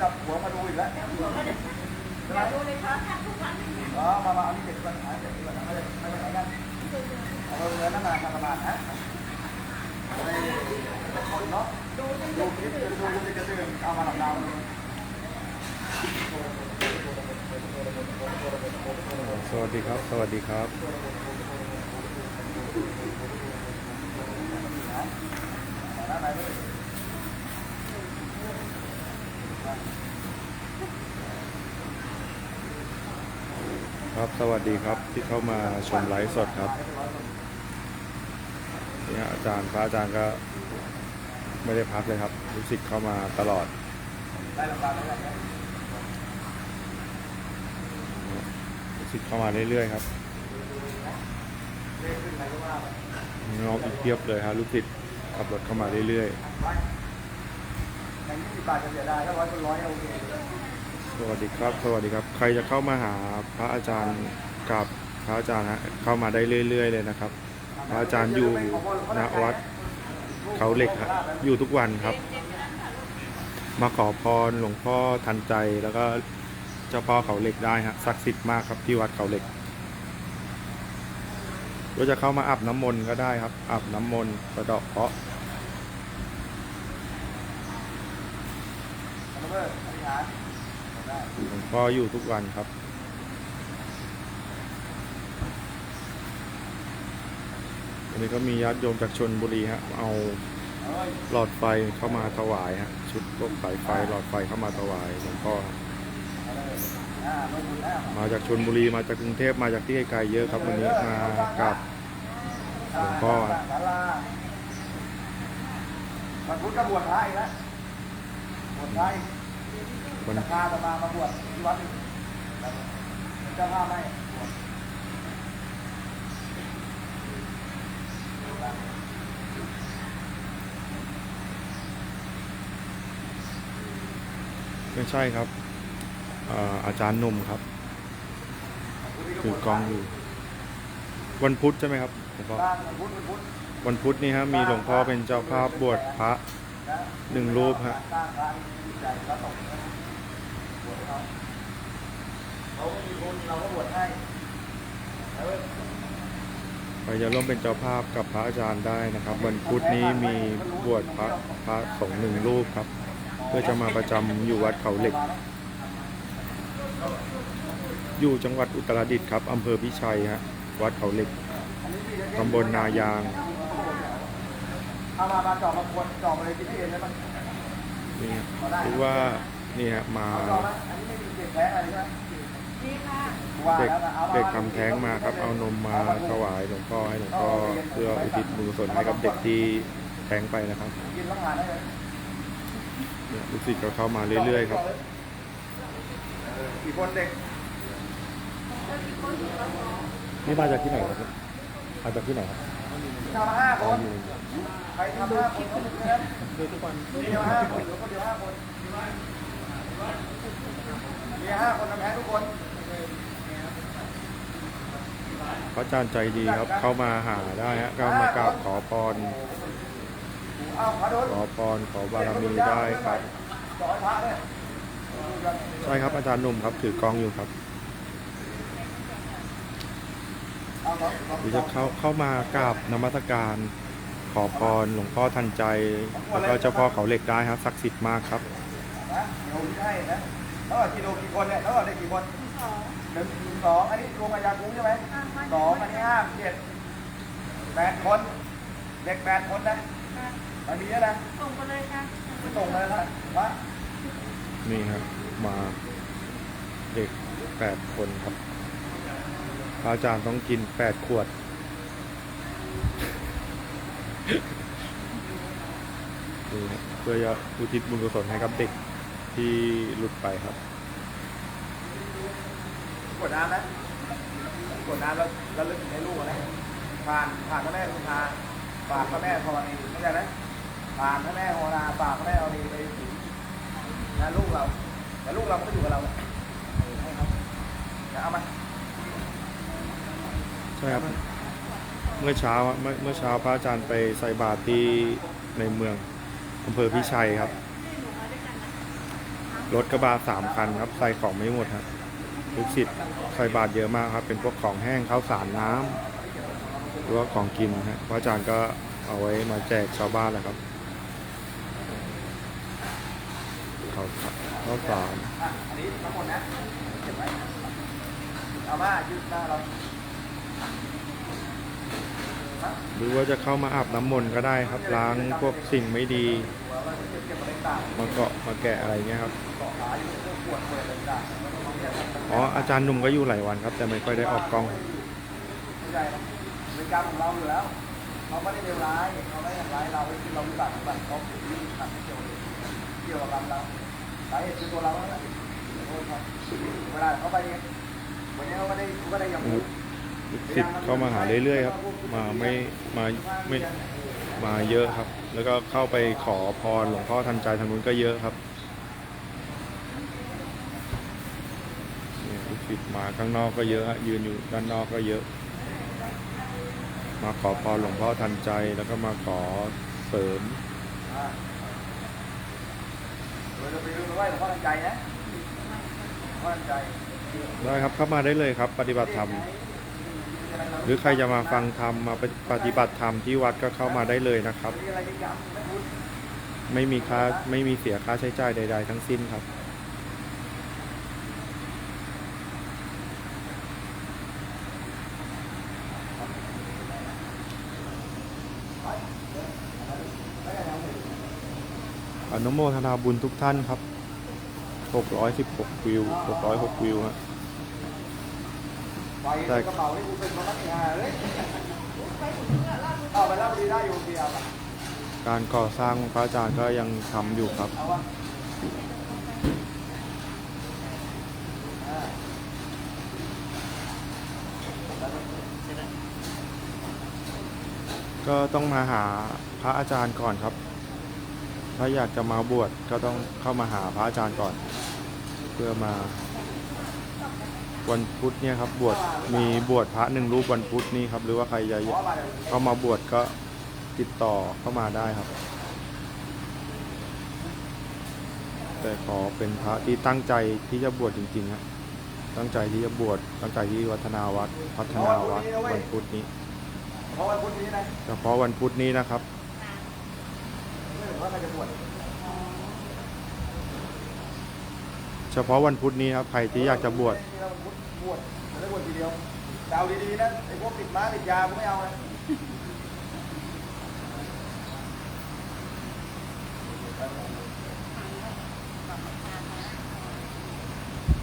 จับหัวมาดูอีกแล้วอยากดูเลยครับทุกวันเนี่ยอ๋อมามาอานี่เด็กก่อนหาเด็กก่อนนะไม่ได้ไม่ได้ไหนกันเอาเงินนั่นมาทำประมาณนะคนเนาะดูจนดูดึกคลิปดูดูจะตื่นเอามาหลับดาวสวัสดีครับ สวัสดีครับนะไหนด้วย ครับสวัสดีครับที่เข้ามาชมไลฟ์สดครับเนี่ยอาจารย์พระอาจารย์ก็ไม่ได้พักเลยครับลูกศิษย์เข้ามาตลอดรางวัลแล้วกันลูกเข้ามาเรื่อยๆครับน้องอีกเพียบเลยครับลูกศิษย์ขับรถเข้ามาเรื่อยๆ อย่างยี่สิบบาทจะเสียดายถ้าร้อยคนร้อยโอเคสวัสดีครับ สวัสดีครับ ใครจะเข้ามาหาพระอาจารย์กับพระอาจารย์ฮะเข้ามาได้เรื่อย ๆ เลยนะครับ พระอาจารย์อยู่ณวัดเขาเหล็กฮะอยู่ทุกวันครับ มาขอพรหลวงพ่อทันใจแล้วก็เจ้าพ่อเขาเหล็กได้ฮะศักดิ์สิทธิ์มากครับที่วัดเขาเหล็กก็จะเข้ามาอาบน้ำมนต์ก็ได้ครับอาบน้ำมนต์กระดอกเคาะ ห์อันนี้เบอร์อธิษฐานได้หลวงพ่ออยู่ทุกวันครับ วันนี้ก็มีญาติโยมจากชนบุรีฮะ เอาหลอดไฟเข้ามาถวายฮะ ชุดพวกสายไฟหลอดไฟเข้ามาถวายหลวงพ่อ มาจากชนบุรีมาจากกรุงเทพมาจากที่ไกลๆเยอะครับ วันนี้มากับหลวงพ่อศาพุธกบวชพระอีกแล้วบวชพระ อีกวันะพาจะมามาบวชที่วัดอีกเจ้าภาพให้ไม่ใช่ครับอ่ออาจารย์นุ่มครับถือกองอยู่ วันพุธใช่ไหมครับหลวงพ่อวันพุธนี่ฮะมีหลวงพ่อเป็นเจ้าภาพบวชพระหนึ่งรูปฮะ เขาเขาไม่มีทุนเราก็บวชให้แล้วใครจะร่วมเป็นเจ้าภาพกับพระอาจารย์ได้นะครับ วันพุธนี้มีบวชพระพระสงฆ์หนึ่งรูปครับ เพื่อจะมาประจำอยู่วัดเขาเหล็ก อยู่จังหวัดอุตรดิตถ์ครับอำเภอพิชัยฮะวัดเขาเหล็กตำบลนายาง เอามามาจอบมาควรจอบมาเลยที่พี่เองได้ไหมนี่ฮะหรือว่า นี่ฮะมาเอาจอบไหมอันนี้ไม่มีเด็กแท้งอะไรใช่ไหมดีค่ะว่าเด็กแล้วนะอามาเด็กทำแท้งมาครับ เอานมมาถวายหลวงพ่อให้หลวงพ่อเพื่ออุทิศบุญกุศลให้กับเด็กที่แท้งไปนะครับกินแล้วหานได้เลยเนี่ยลูกศิษย์ก็เข้ามาเรื่อยๆครับกี่คนเด็กนี่มาจากที่ไหนครับมาจากที่ไหนครับทำห้าคนใครทำห้าคนคนเดียวทุกวันเดียวห้าคนหรือคนเดียวห้าคน มีห้าคนทำแท้งทุกคนพระอาจารย์ใจดีครับ เข้ามาหาได้ฮะก็มากราบขอพรอ้าวพระโดนขอพรขอบารมีได้ครับสอนพระด้วยใช่ครับอาจารย์หนุ่มครับ ถือกล้องอยู่ครับเอาครับเดี๋ยวจะเข้าเข้ามากราบนมัสการ ขอพรหลวงพ่อทันใจ แล้วก็เจ้าพ่อเขาเหล็กได้ครับศักดิ์สิทธิ์มากครับ นะเดี๋ยวผมให้นะแล้วกี่โลกี่คนเนี่ยแล้วเด็กกี่คนสองหนึ่งหนึ่งสองอันนี้รวมมายาคุ้งใช่ไหมอ่ามาสองอันนี้ห้าเจ็ดแปดคน เด็กแปดคนนะมันมีแล้วนะส่งไปเลยค่ะไม่ส่งเลยนะวะนี่ครับมาเด็กแปดคนครับพระอาจารย์ต้องกินแปดขวดนี่ครับเพื่อจะอุทิศบุญกุศลให้กับเด็ก ที่หลุดไปครับ กดน้ำนะกดน้ำแล้วแล้วลึกในลูกนะผ่านผ่านพระแม่คุณาฝากพระแม่ธรณีไม่ใช่ไหมผ่านพระแม่โหราฝากพระแม่ธรณีไปถึงนะลูกเราแต่ลูกเราก็อยู่กับเราเนี่ยให้เขาเดี๋ยวเอามาใช่ครับเมื่อเช้าอะเมื่อเมื่อเช้าพระอาจารย์ไปใส่บาตรที่ในเมืองอำเภอพิชัยครับ ให้หนูมาด้วยกันนะ รถกระบะสามคันครับใส่ของไม่หมดครับลูกศิษย์ใส่บาตรเยอะมากครับ เป็นพวกของแห้งข้าวสารน้ำหรือว่าของกินฮะพระอาจารย์ก็เอาไว้มาแจกชาวบ้านแหละครับข้าวสารข้าวสารอันนี้ทั้งหมดนะเก็บไว้เอามายืดหน้าเราหรือว่าจะเข้ามาอาบน้ำมนต์ก็ได้ครับล้างพวกสิ่งไม่ดี มาเกาะมาแกะอะไรเงี้ยครับ อยู่เรื่องปวดปวดอะไรต่างแล้วก็ต้องแยกกันอ๋ออาจารย์หนุ่มก็อยู่หลายวันครับ แต่ไม่ค่อยได้ออกกล้องไม่ใช่ครับเป็นกรรมของเราอยู่แล้วเขาไม่ได้เลวร้ายเขาไม่ได้ทำร้ายเราคือเราวิบัติวิบัติเขาผิดที่ทำให้เกี่ยวเกี่ยวกับกรรมเราสาเหตุคือตัวเราแล้วแหละขอโทษครับเวลาเขาไปวันนี้เขาก็ได้เขาก็ได้ยังลูกศิษย์เข้ามาหาเรื่อยๆครับ มาไม่มาไม่มาเยอะครับ แล้วก็เข้าไปขอพรหลวงพ่อทันใจทางนู้นก็เยอะครับเนี่ยลูกศิษย์มา ข้างนอกก็เยอะฮะยืนอยู่ด้านนอกก็เยอะ มาขอพรหลวงพ่อทันใจแล้วก็มาขอเสริมเราไปดูว่าหลวงพ่อทันใจนะหลวงพ่อทันใจได้ครับเข้ามาได้เลยครับ ปฏิบัติธรรมหรือใครจะมาฟังธรรมมาปฏิบัติธรรมที่วัดก็เข้ามาได้เลยนะครับ ไม่มีค่าไม่มีเสียค่าใช้จ่ายใด ๆ ทั้งสิ้นครับ อนุโมทนาบุญทุกท่านครับ 616 วิว 606 วิวฮะไปในกระเป๋าที่กูเป็นมาตั้งแต่เฮ้ยเอาไปแล้วดีได้อยู่ดีเอาไปการก่อสร้างพระอาจารย์ก็ยังทำอยู่ครับ เอาวะอ่า ก็ต้องมาหาพระอาจารย์ก่อนครับ ถ้าอยากจะมาบวชก็ต้องเข้ามาหาพระอาจารย์ก่อน เพื่อมา วันพุธเนี่ยครับบวชมีบวชพระหนึ่งรูปวันพุธนี่ครับ หรือว่าใครจะขอมาเดี๋ยวเข้ามาบวชก็ติดต่อเข้ามาได้ครับ แต่ขอเป็นพระที่ตั้งใจที่จะบวชจริงๆครับตั้งใจที่จะบวชตั้งใจที่วัฒนาวัดพัฒนาวัดวันพุธนี้ พราะวันพุธนี้นะเฉพาะวันพุธนี้นะครับ ไม่ถึงว่าใครจะบวชเฉพาะวันพุธนี้ครับใครที่อยากจะบวชวันพุธบวชจะได้บวชทีเดียวแต่เอาดีๆนะไอ้พวกติดม้าติดยากูไม่เอานะ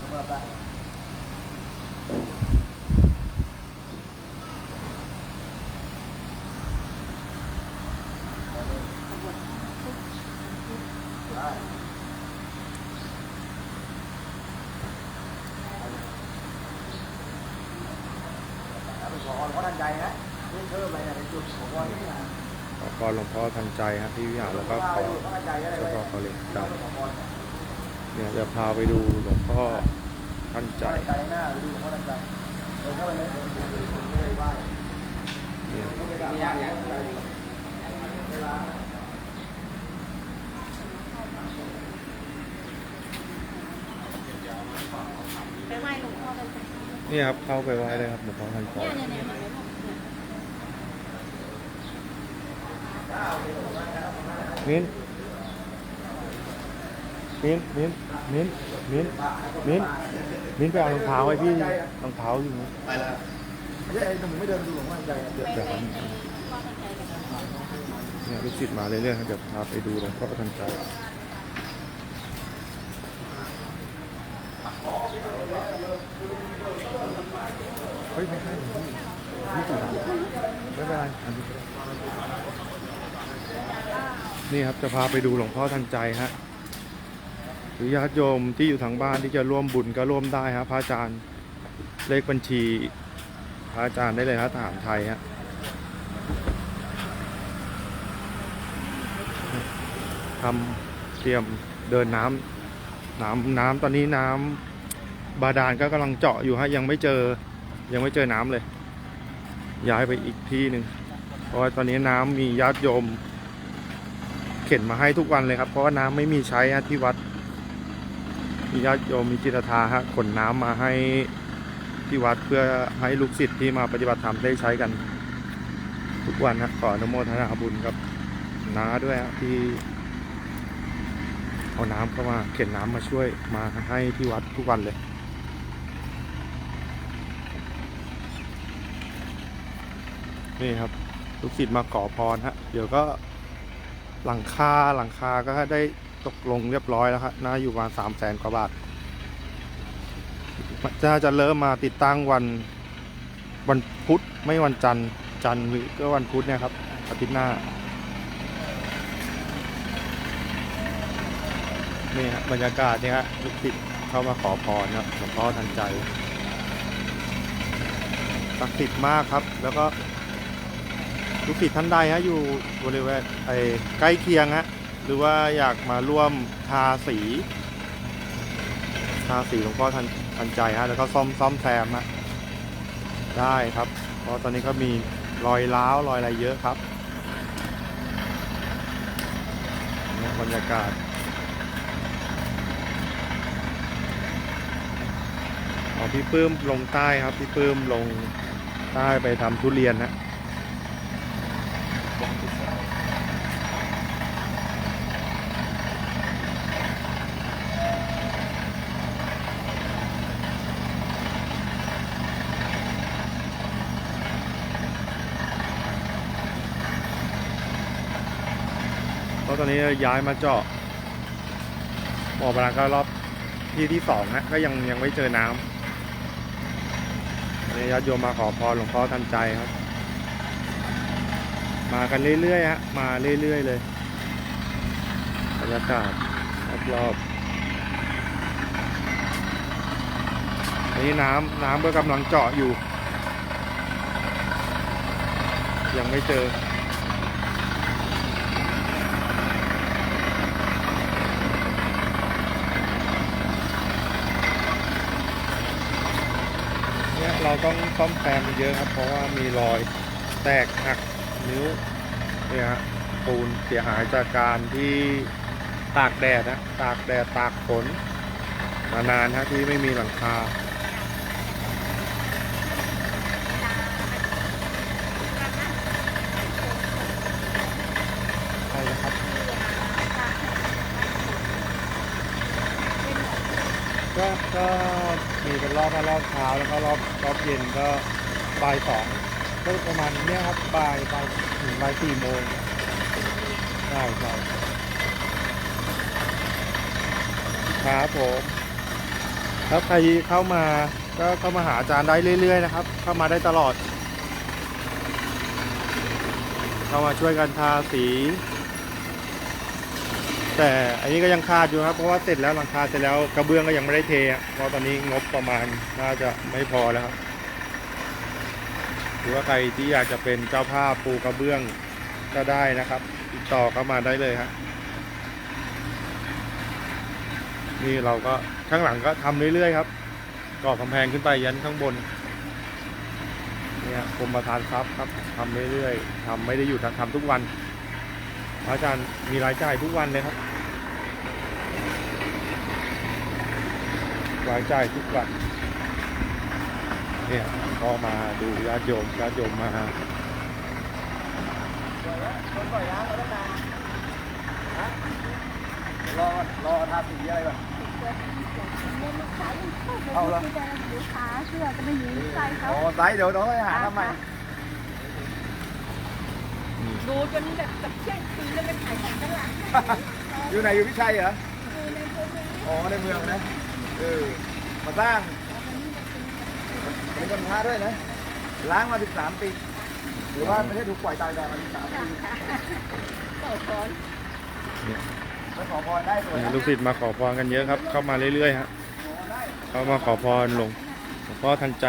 สำหรับได้ ได้ หลวเป็นขอพรเขาทันใจนะนี่เพิ่มอะไรนะเป็นจุดขอพรที่ไหนขอพรหลวงพ่อทันใจครับที่วิหารแล้วก็ขอเจ้าพ่อเขาเล็กได้ได้ขอพรเนี่ยจะพาไปดูหลวงพ่อทันใจหน้าไปดูเขาทันใจเดินเข้าไปเลยไม่ได้ไหว้เนี่ย ไม่ได้กราบไหว้เวลา ไปไหว้หลวงพ่อเลยค่ะ เนี่ครับเข้าไปไหว้เลยครับหลวงพ่อทันใจเนี่ยเนี่ยเนี่ยเนี่ยมิ้นมิ้นมิ้นมิ้นมิ้นมิ้นมิ้นไปเอารองเท้าให้พี่รองเท้าอยู่นี่ไปแล้วไม่ใช่ไอ้หนุ่มไม่เดินดูหลวงพ่อทันใจะเดี๋ยวเดี๋ยวครับพ่อทันใจกับเราเนี่ยลูกศิษย์มาเรื่อยๆครับเดี๋ยวพาไปดูหลวงพ่อทันใจเฮ้ยไม่ใช่พี่นี่ถูกทางไม่เป็นไรอันนี้ก็ได้ นี่ครับจะพาไปดูหลวงพ่อทันใจฮะหรือญาติโยมที่อยู่ทางบ้านที่จะร่วมบุญก็ร่วมได้ฮะพระอาจารย์เลขบัญชีพระอาจารย์ได้เลยฮะทหารไทยฮะทำเตรียมเดินน้ำน้ำน้ำตอนนี้น้ำบาดาลก็กำลังเจาะอยู่ฮะยังไม่เจอยังไม่เจอน้ำเลย ย้ายไปอีกที่หนึ่งเพราะว่าตอนนี้น้ำมีญาติโยม เข็นมาให้ทุกวันเลยครับ เพราะว่าน้ำไม่มีใช้ฮะที่วัดมีญาติโยมมีจิตทธาฮะขนน้ำมาให้ที่วัดเพื่อให้ลูกศิษย์ที่มาปฏิบัติธรรมได้ใช้กัน ทุกวันฮะขออนุโมทนาบุญกับน้าด้วยฮะที่เอาน้ำเข้ามาเข็นน้ำมาช่วยมาให้ที่วัดทุกวันเลยนี่ครับลูกศิษย์มาขอพรฮะ เดี๋ยวก็ หลังคาหลังคาก็ได้ตกลงเรียบร้อยแล้วครับน่าอยู่ประมาณสามแสนกว่าบาทจะจะเริ่มมาติดตั้งวันวันพุธไม่วันจันทร์จันทร์หรือก็วันพุธเนี่ยครับอาทิตย์หน้านี่ฮะบรรยากาศเนี่ยฮะลูกศิษย์เข้ามาขอพรนะหลวงพ่อทันใจศักดิ์สิทธิ์มากครับ แล้วก็ ลูกศิษย์ท่านใดฮะอยู่บริเวณไอ้ใกล้เคียงฮะหรือว่าอยากมาร่วมทาสีทาสีหลวงพ่อทันทันใจฮะแล้วก็ซ่อมซ่อมแซมฮะได้ครับ เพราะตอนนี้ก็มีรอยร้าวรอยอะไรเยอะครับบรรยากาศเอาพี่ปื้มลงใต้ครับ พี่ปื้มลงใต้ไปทำทุเรียนนะะตอนนี้ย้ายมาเจาะบ่อบาดาก็รอบที่ที่สองนะก็ยังยังไม่เจอน้ำอันนี้ญาติโยมมาขอพรหลวงพ่อทันใจครับ มากันเรื่อยๆฮะมาเรื่อยๆเลยบรรยากาศรอบๆอันนี้น้ำน้ำก็กำลังเจาะอยู่ ยังไม่เจอ เนี่ยเรา ต้องซ่อมแซมเยอะครับ เพราะว่ามีรอยแตกหักนิ้วเนี่ยฮะปูนเสียหายจากการที่ตากแดดนะตากแดดตากฝนมานานฮะที่ไม่มีหลังคาใช่นะครับ ก็ก็มีเป็นรอบรอบเช้าแล้วก็รอบรอบเย็นก็บ่ายสองก็ประมาณเนี้ยครับบ่ายบ่ายถึงบ่ายสี่โมงใช่ใช่ครับผมแล้วใครเข้ามาก็เข้ามาหาอาจารย์ได้เรื่อย ๆ นะครับ เข้ามาได้ตลอด เข้ามาช่วยกันทาสี แต่อันนี้ก็ยังขาดอยู่ครับเพราะว่าเสร็จแล้วหลังคาเสร็จแล้วกระเบื้องก็ยังไม่ได้เทเพราะตอนนี้งบประมาณน่าจะไม่พอแล้วครับหรือว่าใครที่อยากจะเป็นเจ้าภาพปูกระเบื้องก็ได้นะครับ ติดต่อเข้ามาได้เลยครับนี่เราก็ข้างหลังก็ทำเรื่อยๆครับก่อกำแพงขึ้นไปยันข้างบนเนี่ยกรมประธานทรัพย์ครับทำเรื่อยๆทำไม่ได้หยุดทำทุกวัน อาจารย์มีรายจ่ายทุกวันเลยครับ รายจ่ายทุกวันเนี่ยก็มาดูญาติโยมญาติโยมมาคนปล่อยล้างเราต้องการฮะรอรอทาสีอะไรก่อนเอาเหรอลูกค้าเชื่อจะไม่ยิงใส่เขาอ๋อไซส์เดี๋ยวน้องไปหาทำไม ดูจนแบบกับเที่ยงคืนแล้วไปขายของตลาดอยู่ไหนอยู่พิชัยเหรอดูในโพสต์อ๋อในเมืองนะเออมาสร้างเป็นคนท้าด้วยนะล้างมา 13 ปี หรือว่าไม่ใช่ถูกปล่อยตายแต่มา13ปีต่อก่อนแล้วขอพรได้สวยเนี่ยนะลูกศิษย์มาขอพรกันเยอะครับ เข้ามาเรื่อยๆฮะขอได้เข้ามาขอพรหลวงหลวงพ่อทันใจ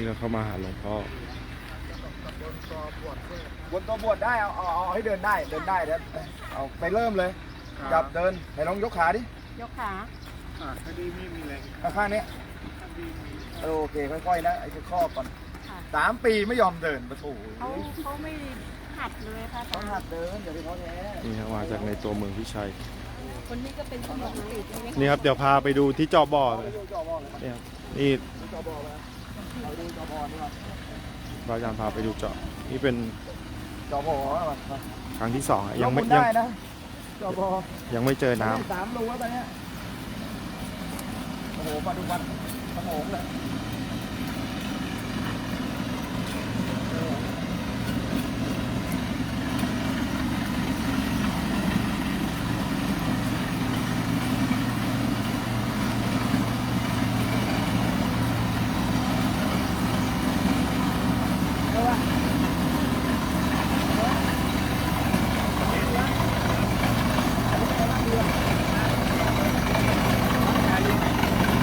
นี่ก็เข้ามาหาหลวงพ่อบนตัวบวชได้เอาเอาเอาให้เดินได้เดินได้เดี๋ยวเอาไปเริ่มเลยจับเดินไหนลองยกขาดิยกขาข้างๆนี้เออโอเคค่อยๆนะไอ้ข้อก่อนค่ะสามปีไม่ยอมเดินปะโถเขาเขาไม่หัดเลยค่ะต้องหัดเดินอย่าไปท้อแท้นี่ครับมาจากในตัวเมืองพิชัยคนนี้ก็เป็นสมองตีบใช่ไหมนี่ครับเดี๋ยวพาไปดูที่เจาะบ่อไปดูจอบอเลยนี่ครับนี่จอบอมา เอาดูจอบอนี่มาพระอาจารย์พาไปดูเจาะนี่เป็นจอบอมามาครั้งที่สองอะยังไม่ลยังได้นะจอบอยังไม่เจอน้ำสามรูแล้วตอนเนี้ยโอ้โหปลาดุกมันสมองเลย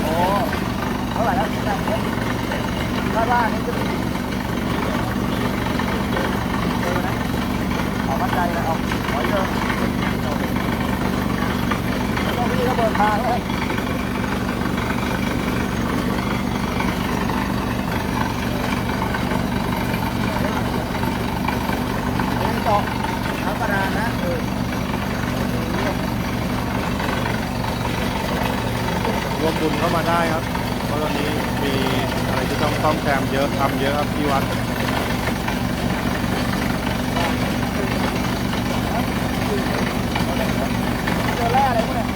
โอ้เท่าไหร่แล้วคาดว่านี่จะมีเจอนะเอามั่นใจนะเอาขอเจ อแล้วพี่ก็เปิดทางเลยเลี้ยงต่อน้ำปลาร้านะเออ ร่วมบุญเข้ามาได้ครับ เพราะตอนนี้มีอะไรที่ต้องซ่อมแซมเยอะทำเยอะครับที่วัด เจอแร่อะไรพวกเนี้ย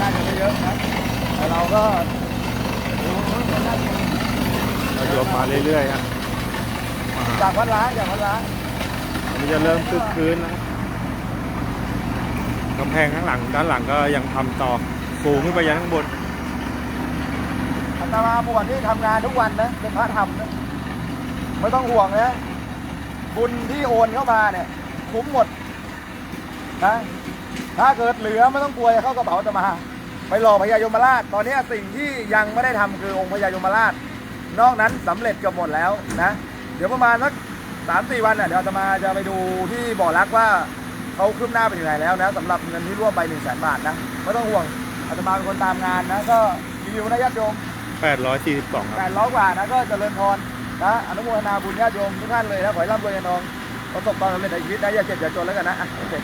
น่าจะไม่เยอะนะแต่เราก็ เราโยมมาเรื่อยๆฮะมา จากวัดล้างจากวัดล้างมันจะเริ่มคึกคืนนะครับกำแพงข้างหลังด้านหลังก็ยังทำต่อสูงขึ้นไปยันข้างบนอาตมาบวชที่ทำงานทุกวันนะเป็นพระธรรมนะไม่ต้องห่วงนะบุญที่โอนเข้ามาเนี่ย คุ้มหมดนะถ้าเกิดเหลือไม่ต้องกลัวจะเข้ากระเป๋าอาตมา ไปหล่อพญายมราช ตอนนี้สิ่งที่ยังไม่ได้ทำคือองค์พญายมราช นอกนั้นสำเร็จเกือบหมดแล้วนะเดี๋ยวประมาณสักสามสี่วันน่ะเดี๋ยวอาตมาจะไปดูที่บ่อรักว่าเขาคืบหน้าไปถึงไหนแล้วนะสำหรับเงินที่ร่วมไปหนึ่งแสนบาทนะไม่ต้องห่วงอาตมาเป็นคนตามงานนะก็รีวิวนะญาติโยม842ครับแปดร้อยกว่านะก็เจริญพรนะอนุโมทนาบุญญาติโยมทุกท่านเลยนะขอให้ร่ำรวยเงินทองประสบความสำเร็จในชีวิตนะอย่าเจ็บอย่าจนแล้วกันนะอะโอเค